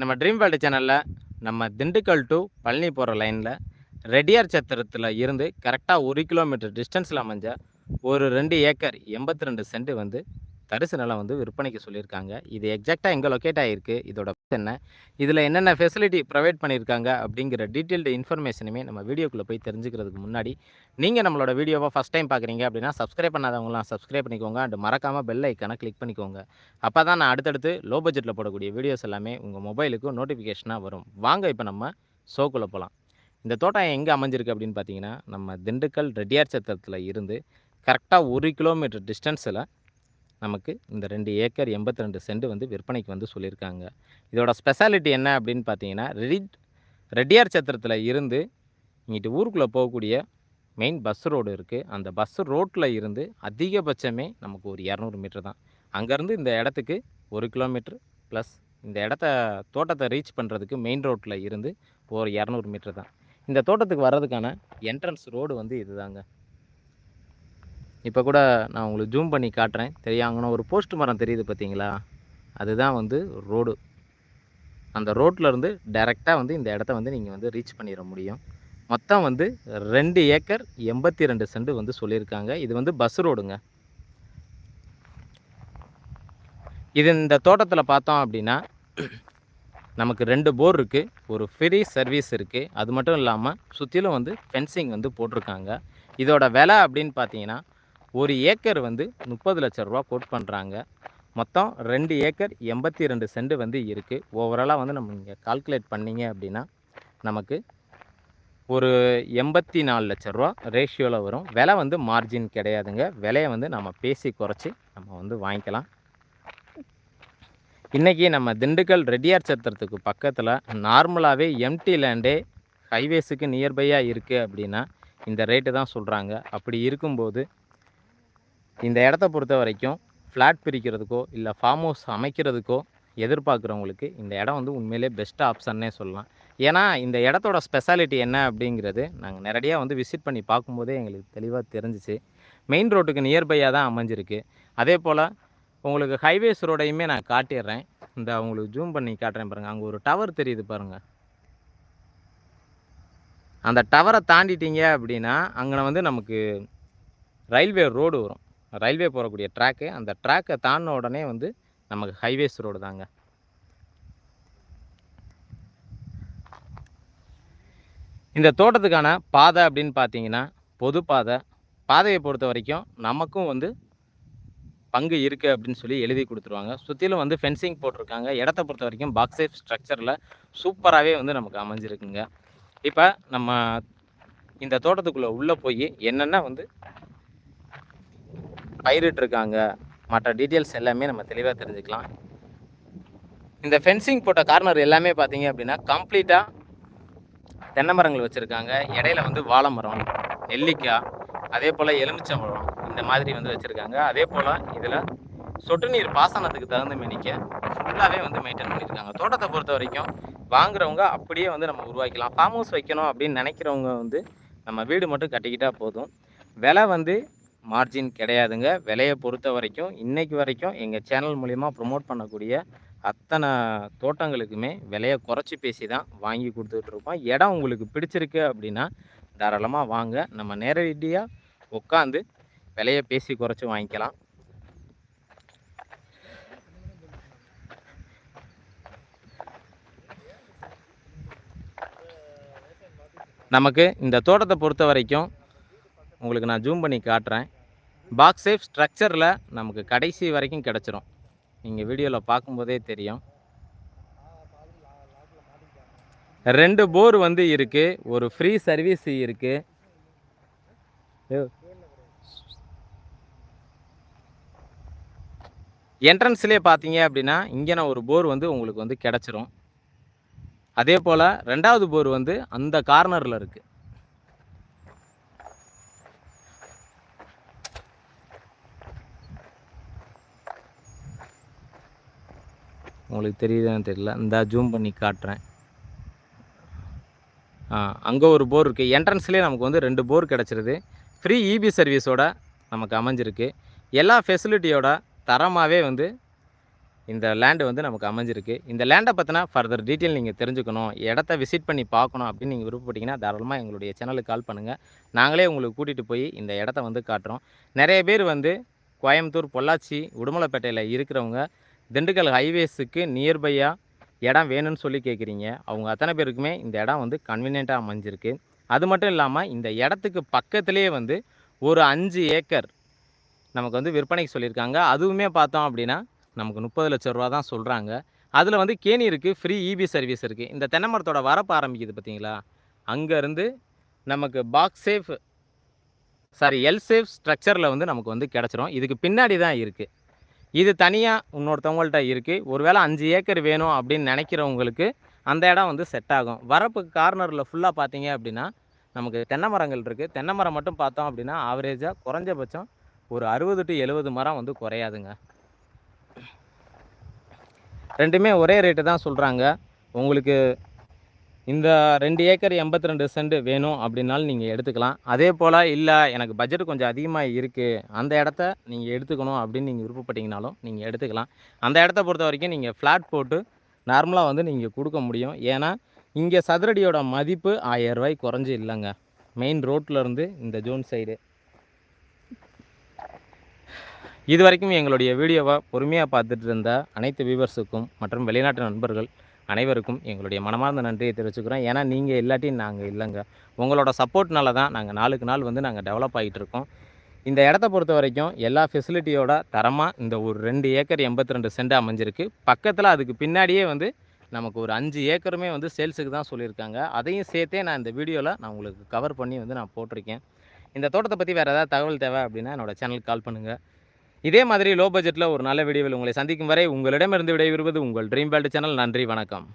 நம்ம dream world சேனலில் நம்ம திண்டுக்கல் டு பழனி போகிற லைனில் ரெடியார் சத்திரத்தில் இருந்து கரெக்டாக ஒரு கிலோமீட்டர் டிஸ்டன்ஸில் அமைஞ்ச ஒரு ரெண்டு ஏக்கர் எண்பத்தி ரெண்டு சென்ட் வந்து தரிசு நிலம் வந்து விற்பனைக்கு சொல்லியிருக்காங்க. இது எக்ஸாக்டாக எங்கே லொக்கேட் ஆகிருக்கு இதோட என்ன இதில் என்னென்ன ஃபெசிலிட்டி ப்ரொவைட் பண்ணியிருக்காங்க அப்படிங்கிற டீட்டெயில்டு இன்ஃபர்மேஷனுமே நம்ம வீடியோக்குள்ளே போய் தெரிஞ்சுக்கிறதுக்கு முன்னாடி நீங்கள் நம்மளோட வீடியோவை ஃபஸ்ட் டைம் பார்க்குறீங்க அப்படின்னா சப்ஸ்கிரைப் பண்ணாதவங்களாம் சப்ஸ்கிரைப் பண்ணிக்கோங்க. அண்ட் மறக்காமல் பெல் ஐக்கானை கிளிக் பண்ணிக்கோங்க. அப்போ தான் நான் அடுத்தடுத்து லோ பட்ஜெட்டில் போடக்கூடிய வீடியோஸ் எல்லாமே உங்கள் மொபைலுக்கு நோட்டிஃபிகேஷனாக வரும். வாங்க இப்போ நம்ம ஷோக்குள்ளே போகலாம் இந்த தோட்டம் எங்கே அமைஞ்சிருக்கு அப்படின்னு பார்த்தீங்கன்னா நம்ம திண்டுக்கல் ரெட்டியார் சத்திரத்தில் இருந்து கரெக்டாக ஒரு கிலோமீட்டர் டிஸ்டன்ஸில் நமக்கு இந்த ரெண்டு ஏக்கர் எண்பத்தி ரெண்டு சென்ட் வந்து விற்பனைக்கு வந்து சொல்லியிருக்காங்க. இதோட ஸ்பெஷாலிட்டி என்ன அப்படின்னு பார்த்தீங்கன்னா ரெடி ரெட்டியார் சத்திரத்தில் இருந்து இங்கிட்டு ஊருக்குள்ளே போகக்கூடிய மெயின் பஸ் ரோடு இருக்குது அந்த பஸ் ரோட்டில் இருந்து அதிகபட்சமே நமக்கு ஒரு இரநூறு மீட்டர் தான். அங்கேருந்து இந்த இடத்துக்கு ஒரு கிலோமீட்ரு ப்ளஸ் இந்த இடத்த தோட்டத்தை ரீச் பண்ணுறதுக்கு மெயின் ரோட்டில் இருந்து ஒரு இரநூறு மீட்டர் தான். இந்த தோட்டத்துக்கு வர்றதுக்கான என்ட்ரன்ஸ் ரோடு வந்து இதுதாங்க. இப்போ கூட நான் உங்களுக்கு ஜூம் பண்ணி காட்டுறேன். தெரியாங்கன்னு ஒரு போஸ்ட் மரம் தெரியுது பார்த்தீங்களா? அதுதான் வந்து ரோடு அந்த ரோட்டில் இருந்து டைரெக்டாக வந்து இந்த இடத்த வந்து நீங்கள் வந்து ரீச் பண்ணிட முடியும். மொத்தம் வந்து ரெண்டு ஏக்கர் எண்பத்தி ரெண்டு சென்ட் வந்து சொல்லியிருக்காங்க. இது வந்து பஸ் ரோடுங்க இது இந்த தோட்டத்தில் பார்த்தோம் அப்படின்னா நமக்கு ரெண்டு போர் இருக்குது ஒரு ஃப்ரீ சர்வீஸ் இருக்குது அது மட்டும் இல்லாமல் சுற்றிலும் வந்து ஃபென்சிங் வந்து போட்டிருக்காங்க. இதோட விலை அப்படின்னு பார்த்தீங்கன்னா ஒரு ஏக்கர் வந்து முப்பது லட்ச ரூபா கோட் பண்ணுறாங்க மொத்தம் ரெண்டு ஏக்கர் எண்பத்தி ரெண்டு சென்ட் வந்து இருக்குது ஓவராலாக வந்து நம்ம இங்கே கால்குலேட் பண்ணீங்க அப்படின்னா நமக்கு ஒரு எண்பத்தி நாலு லட்ச ரூபா ரேஷியோவில் வரும். விலை வந்து மார்ஜின் கிடையாதுங்க. விலையை வந்து நம்ம பேசி குறைச்சி நம்ம வந்து வாங்கிக்கலாம். இன்றைக்கி நம்ம திண்டுக்கல் ரெட்டியார் சத்திரத்துக்கு பக்கத்தில் நார்மலாகவே எம்டி லேண்டே ஹைவேஸுக்கு நியர்பையாக இருக்குது அப்படின்னா இந்த ரேட்டு தான் சொல்கிறாங்க அப்படி இருக்கும்போது இந்த இடத்த பொறுத்த வரைக்கும் ஃப்ளாட் பிரிக்கிறதுக்கோ இல்லை ஃபார்ம் ஹவுஸ் அமைக்கிறதுக்கோ எதிர்பார்க்குறவங்களுக்கு இந்த இடம் வந்து உண்மையிலே பெஸ்ட் ஆப்ஷன்னே சொல்லலாம். ஏன்னா இந்த இடத்தோட ஸ்பெஷாலிட்டி என்ன அப்படிங்கிறது நாங்கள் நேரடியாக வந்து விசிட் பண்ணி பார்க்கும்போதே எங்களுக்கு தெளிவாக தெரிஞ்சிச்சு. மெயின் ரோட்டுக்கு நியர்பையாக தான் அமைஞ்சிருக்கு. அதே போல் உங்களுக்கு ஹைவேஸ் ரோடையுமே நான் காட்டிடுறேன். இந்த உங்களுக்கு ஜூம் பண்ணி காட்டுறேன் பாருங்கள் அங்கே ஒரு டவர் தெரியுது பாருங்கள் அந்த டவரை தாண்டிட்டீங்க அப்படின்னா அங்கே வந்து நமக்கு ரயில்வே ரோடு வரும். ரயில்வே போகக்கூடிய ட்ராக்கு அந்த ட்ராக்கை தாண்டின உடனே வந்து நமக்கு ஹைவேஸ் ரோடு தாங்க. இந்த தோட்டத்துக்கான பாதை அப்படின்னு பார்த்தீங்கன்னா பொது பாதை. பாதையை பொறுத்த வரைக்கும் நமக்கும் வந்து பங்கு இருக்குது அப்படின்னு சொல்லி எழுதி கொடுத்துருவாங்க. சுற்றிலும் வந்து ஃபென்சிங் போட்டிருக்காங்க. இடத்த பொறுத்த வரைக்கும் பாக்ஸ் ஸ்ட்ரக்சரில் சூப்பராகவே வந்து நமக்கு அமைஞ்சிருக்குங்க. இப்போ நம்ம இந்த தோட்டத்துக்குள்ளே உள்ளே போய் என்னென்ன வந்து பயிரிட்டிருக்காங்க. மற்ற டீட்டெயில்ஸ் எல்லாமே நம்ம தெளிவாக தெரிஞ்சுக்கலாம். இந்த ஃபென்சிங் போட்ட கார்னர் எல்லாமே பார்த்தீங்க அப்படின்னா கம்ப்ளீட்டாக தென்னை மரங்கள் வச்சுருக்காங்க. இடையில வந்து வாழை மரம் நெல்லிக்காய் அதே போல் எலுமிச்சம்பழம் இந்த மாதிரி வந்து வச்சுருக்காங்க. அதே போல் இதில் சொட்டு நீர் பாசனத்துக்கு தகுந்த மேனிக்க ஃபுல்லாகவே வந்து மெயின்டைன் பண்ணியிருக்காங்க. தோட்டத்தை பொறுத்த வரைக்கும் வாங்குறவங்க அப்படியே வந்து நம்ம உருவாக்கலாம் ஃபார்ம் ஹவுஸ் வைக்கணும் அப்படின்னு நினைக்கிறவங்க வந்து நம்ம வீடு மட்டும் கட்டிக்கிட்டால் போதும். விலை வந்து மார்ஜின் கிடையாதுங்க. விலையை பொறுத்த வரைக்கும் இன்றைக்கு வரைக்கும் எங்கள் சேனல் மூலிமா ப்ரொமோட் பண்ணக்கூடிய அத்தனை தோட்டங்களுக்குமே விலையை குறைச்சி பேசி தான் வாங்கி கொடுத்துட்ருக்கோம் இடம் உங்களுக்கு பிடிச்சிருக்கு அப்படின்னா தாராளமாக வாங்க. நம்ம நேரடியாக உட்காந்து விலையை பேசி குறைச்சி வாங்கிக்கலாம். நமக்கு இந்த தோட்டத்தை பொறுத்த வரைக்கும் உங்களுக்கு நான் ஜூம் பண்ணி காட்டுறேன். பாக்ஸ் சேஃப் ஸ்ட்ரக்சரில் நமக்கு கடைசி வரைக்கும் கிடச்சிரும். நீங்கள் வீடியோவில் பார்க்கும்போதே தெரியும். ரெண்டு போர் வந்து இருக்குது ஒரு ஃப்ரீ சர்வீஸ் இருக்குது என்ட்ரன்ஸ்லேயே பார்த்தீங்க அப்படின்னா இங்கேன ஒரு போர் வந்து உங்களுக்கு வந்து கிடச்சிரும். அதே போல் ரெண்டாவது போர் வந்து அந்த கார்னரில் இருக்குது உங்களுக்கு தெரியுதான்னு தெரியல. இந்த ஜூம் பண்ணி காட்டுறேன். ஆ அங்கே ஒரு போர் இருக்குது என்ட்ரன்ஸ்லேயே நமக்கு வந்து ரெண்டு போர் கிடச்சிருது. ஃப்ரீ இபி சர்வீஸோட நமக்கு அமைஞ்சிருக்கு. எல்லா ஃபெசிலிட்டியோட தரமாகவே வந்து இந்த லேண்டு வந்து நமக்கு அமைஞ்சிருக்கு. இந்த லேண்டை பற்றினா ஃபர்தர் டீட்டெயில் நீங்கள் தெரிஞ்சுக்கணும். இடத்த விசிட் பண்ணி பார்க்கணும் அப்படின்னு நீங்கள் விருப்பப்பட்டீங்கன்னா தாராளமாக எங்களுடைய சேனலுக்கு கால் பண்ணுங்கள் நாங்களே உங்களுக்கு கூட்டிகிட்டு போய் இந்த இடத்த வந்து காட்டுறோம். நிறைய பேர் வந்து கோயம்புத்தூர் பொள்ளாச்சி உடுமலைப்பேட்டையில் இருக்கிறவங்க திண்டுக்கல் ஹைவேஸுக்கு நியர்பையாக இடம் வேணும்னு சொல்லி கேட்குறீங்க அவங்க அத்தனை பேருக்குமே இந்த இடம் வந்து கன்வீனியண்ட்டாக அமைஞ்சிருக்கு. அது மட்டும் இல்லாமல் இந்த இடத்துக்கு பக்கத்துலேயே வந்து ஒரு அஞ்சு ஏக்கர் நமக்கு வந்து விற்பனைக்கு சொல்லியிருக்காங்க. அதுவுமே பார்த்தோம் அப்படின்னா நமக்கு முப்பது லட்ச ரூபா தான் சொல்கிறாங்க அதில் வந்து கேணி இருக்குது ஃப்ரீ இபி சர்வீஸ் இருக்குது இந்த தென்னை மரத்தோட வரப்பு ஆரம்பிக்குது பார்த்தீங்களா? அங்கேருந்து நமக்கு box shape sorry L shape ஸ்ட்ரக்சரில் வந்து நமக்கு வந்து கிடச்சிரும். இதுக்கு பின்னாடி தான் இருக்குது இது தனியாக இன்னொருத்தவங்கள்ட்ட இருக்குது ஒருவேளை அஞ்சு ஏக்கர் வேணும் அப்படின்னு நினைக்கிறவங்களுக்கு அந்த இடம் வந்து செட் ஆகும். வரப்பு கார்னரில் ஃபுல்லாக பார்த்தீங்க அப்படின்னா நமக்கு தென்னை மரங்கள் இருக்குது தென்னை மரம் மட்டும் பார்த்தோம் அப்படின்னா ஆவரேஜாக குறைஞ்சபட்சம் ஒரு அறுபது டு எழுபது மரம் வந்து குறையாதுங்க. ரெண்டுமே ஒரே ரேட்டு தான் சொல்கிறாங்க உங்களுக்கு இந்த ரெண்டு ஏக்கர் எண்பத்தி ரெண்டு சென்ட் வேணும் அப்படின்னாலும் நீங்கள் எடுத்துக்கலாம். அதே போல் இல்லை எனக்கு பட்ஜெட் கொஞ்சம் அதிகமாக இருக்குது அந்த இடத்த நீங்கள் எடுத்துக்கணும் அப்படின்னு நீங்கள் விருப்பப்பட்டீங்கனாலும் நீங்கள் எடுத்துக்கலாம். அந்த இடத்த பொறுத்த வரைக்கும் நீங்கள் ஃப்ளாட் போட்டு நார்மலாக வந்து நீங்கள் கொடுக்க முடியும். ஏன்னா இங்கே சதுரடியோட மதிப்பு ஆயிரம் ரூபாய் குறைஞ்சி இல்லைங்க. மெயின் ரோட்லேருந்து இந்த ஜோன் சைடு இது வரைக்கும் எங்களுடைய வீடியோவை பொறுமையாக பார்த்துட்டு இருந்த அனைத்து வியூவர்ஸுக்கும் மற்றும் வெளிநாட்டு நண்பர்கள் அனைவருக்கும் எங்களுடைய மனமார்ந்த நன்றியை தெரிவிச்சுக்கிறோம். ஏன்னா நீங்கள் இல்லாட்டி நாங்கள் இல்லைங்க. உங்களோட சப்போர்ட்னால தான் நாங்கள் நாளுக்கு நாள் வந்து நாங்கள் டெவலப் ஆகிட்டு இருக்கோம் இந்த இடத்த பொறுத்த வரைக்கும் எல்லா ஃபெசிலிட்டியோட தரமாக இந்த ஒரு ரெண்டு ஏக்கர் எண்பத்தி ரெண்டு சென்ட் அமைஞ்சிருக்கு. பக்கத்தில் அதுக்கு பின்னாடியே வந்து நமக்கு ஒரு அஞ்சு ஏக்கருமே வந்து சேல்ஸுக்கு தான் சொல்லியிருக்காங்க. அதையும் சேர்த்தே நான் இந்த வீடியோவில் நான் உங்களுக்கு கவர் பண்ணி வந்து நான் போட்டிருக்கேன். இந்த தோட்டத்தை பற்றி வேறு ஏதாவது தகவல் தேவை அப்படின்னா என்னோட சேனலுக்கு கால் பண்ணுங்கள் இதே மாதிரி லோ பட்ஜெட்டில் ஒரு நல்ல வீடியோவில் உங்களை சந்திக்கும் வரை உங்களிடமிருந்து விடைபெறுவது உங்கள் ட்ரீம் வேல்டு சேனல் நன்றி வணக்கம்.